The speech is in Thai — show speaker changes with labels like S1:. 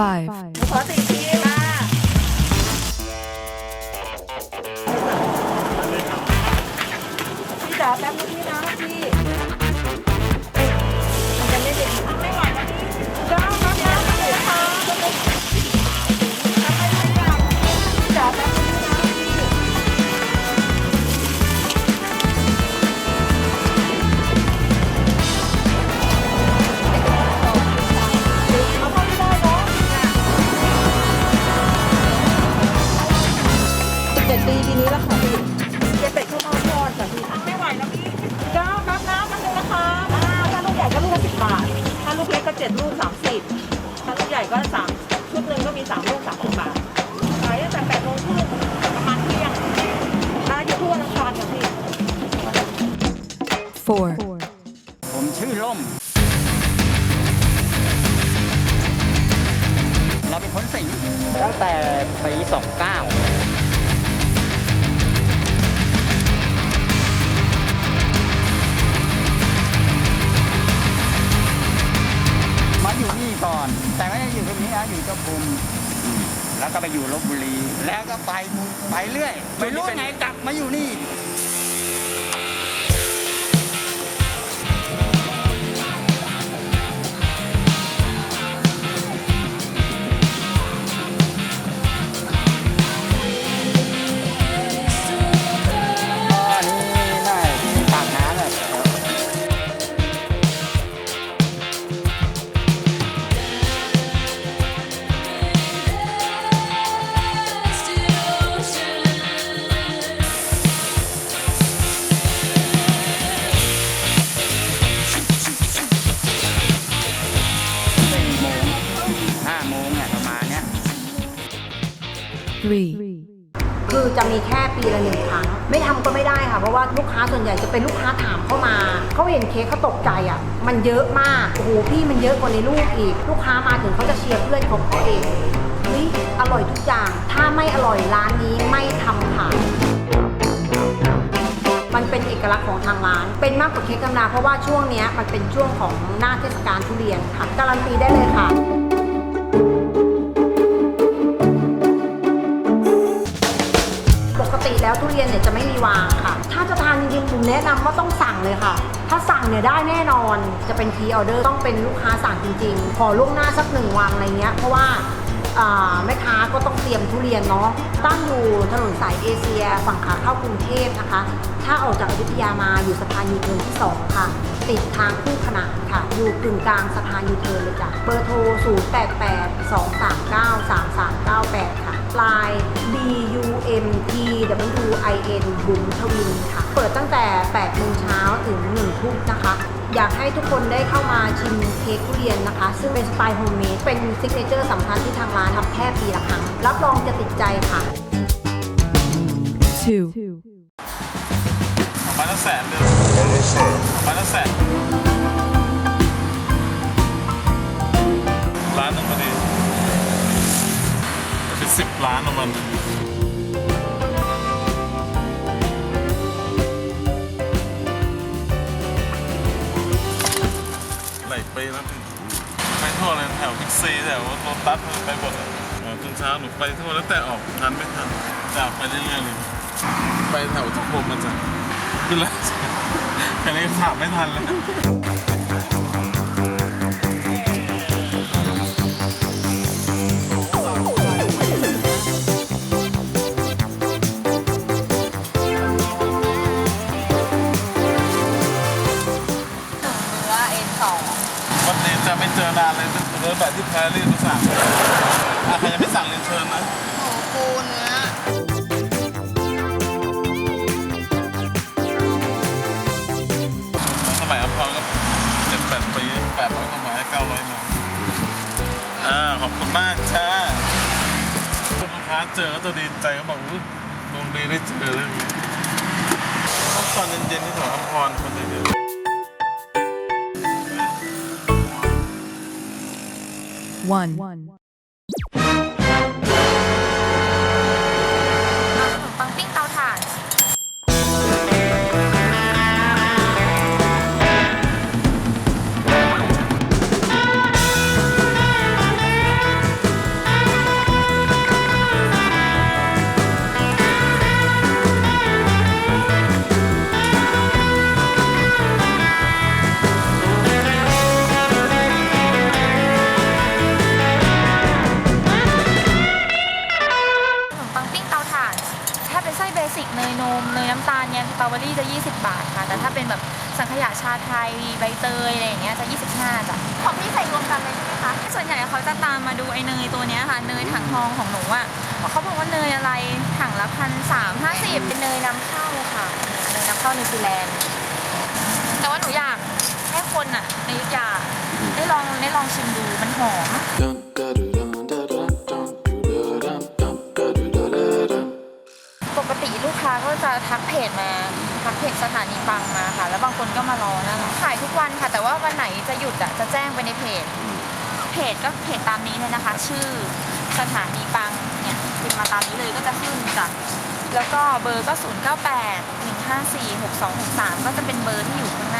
S1: five,
S2: ขอสี่ทีมาพี่จ๋าแป๊บนึงพี่นะพี่ ปีปีนี้แล้วค่ะพี่เจ็ดเป็ดข้าวทอดทอดค่ะพี่ไม่ไหวแล้วพี่จ้าครับน้ำมันเลยนะคะอ่าถ้าลูกใหญ่ก็ลูกละสิบบาท ถ้าลูกเล็กก็เจ็ดลูกสามสิบถ้าลูกใหญ่ก็สามชุดหนึ่งก็มีสามลูกสามสิบบาทขายตั้งแต่แปดโมงครึ่งประมาณเที่ยงร้านอยู่ทั่วลังคารค่ะพี่
S1: four,
S3: ผมชื่อล่ม เราเป็นคนสิงห์ตั้งแต่ปี อยู่นี่ก่อน แต่ไม่ได้อยู่ตรงนี้นะอยู่เจ้าบุมอืมแล้วก็ไปอยู่ลบบุรี แล้วก็ไปไปเรื่อย ไม่รู้ไงกลับมาอยู่นี่
S1: three,
S4: คือจะมีแค่ปีละหนึ่งครั้ง ไม่ทำก็ไม่ได้ค่ะ เพราะว่าลูกค้าส่วนใหญ่จะเป็นลูกค้าถามเข้ามา เขาเห็นเค้กเขาตกใจอะ มันเยอะมาก โอ้โหพี่มันเยอะกว่าในรูปอีก ลูกค้ามาถึงเขาจะเชียร์เพื่อนของเขาเองเฮ้ยอร่อยทุกอย่าง ถ้าไม่อร่อยร้านนี้ไม่ทำขายมันเป็นเอกลักษณ์ของทางร้าน เป็นมากกว่าเค้กธรรมดาเพราะว่าช่วงเนี้ยมันเป็นช่วงของหน้าเทศกาลทุเรียนค่ะการันตีได้เลยค่ะ แล้วทุเรียนเนี่ยจะไม่มีวางค่ะ ถ้าจะทานจริงๆผมแนะนำว่าต้องสั่งเลยค่ะ ถ้าสั่งเนี่ยได้แน่นอนจะเป็นทีออเดอร์ต้องเป็นลูกค้าสั่งจริงๆ ขอล่วงหน้าสักหนึ่งวันอะไรเงี้ยเพราะว่าอ่าแม่ค้าก็ต้องเตรียมทุเรียนเนาะตั้งอยู่ถนนสายเอเชีย ฝั่งขาเข้ากรุงเทพนะคะ ถ้าออกจากอยุธยามาอยู่สะพานยูเทิร์นที่ 2 ค่ะ ติดทางคู่ขนานค่ะ อยู่กึ่งกลางสะพานยูเทิร์นเลยจ้ะเบอร์โทร 0 8 8 2 3 9 3 3 9 8 ค่ะไลน์ B U M T W I N บุ๋มทวินค่ะ เปิดตั้งแต่8โมงเช้าถึง1ทุ่มนะคะ อยากให้ทุกคนได้เข้ามาชิมเค้กทุเรียนนะคะ ซึ่งเป็นสไตล์โฮมเมดเป็นซิกเนเจอร์สำคัญที่ทางร้านทำแค่ปีละครั้ง รับรองจะติดใจค่ะ
S1: two,
S5: มาละแสนเลยมาละแสนล้านหนึ่งพอดี เป็นสิบล้านของมันหลายปีแล้วไปทั่วเลยแถวพิกซีแถวโรตัสไปหมดอะเออจนเช้าหนูไปทั่วแล้วแต่ออกทันไม่ทันจากไปเรื่อยๆเลยไปแถวทุกผมมันจะขึ้นแล้วแค่นี้ก็ถามไม่ทันแล้ว แบบที่แพรรี่มาสั่งอะใครยังไม่สั่งเรียนเชิญนะ
S6: ปูเนื้อ
S5: สมัยอภรก็เจ็ดแปดปีแปดร้อยกว่าไม้เก้าร้อยไม้อ่าขอบคุณมากจ้าลูกค้าเจอก็จะดีใจก็บอกว่าดวงดีได้เจอเลยต้องตอนเย็นๆที่แถวอภรคนเยอะ
S1: one,
S6: ขาไทยใบเตยอะไรอย่างเงี้ยจะ 25จ้ะของพี่ใส่รวมกันเลยใช่ไหมคะ ส่วนใหญ่เขาจะตามมาดูไอ้เนยตัวเนี้ยค่ะ เนยถังทองของหนูอะเขาบอกว่าเนยอะไรถังละพันสามห้าสิบเป็นเนยนำเข้าค่ะ เนยนำเข้านิวซีแลนด์ แต่ว่าหนูอยากให้คนอะในอยุธยาได้ลองได้ลองชิมดูมันหอม
S1: Dun da do dun da dun dun do da dun dun da do da da dun.
S6: ปกติลูกค้าก็จะทักเพจมา พักเพจสถานีปังมาค่ะ แล้วบางคนก็มารอนะขายทุกวันค่ะ แต่ว่าวันไหนจะหยุดอะจะแจ้งไปในเพจ เพจก็เพจตามนี้เลยนะคะ ชื่อสถานีปังเนี่ยพิมพ์มาตามนี้เลยก็จะขึ้นจ้ะแล้วก็เบอร์ก็ 0 9 8 1 5 4 6 2 6 3 ก็จะเป็นเบอร์ที่อยู่ข้าง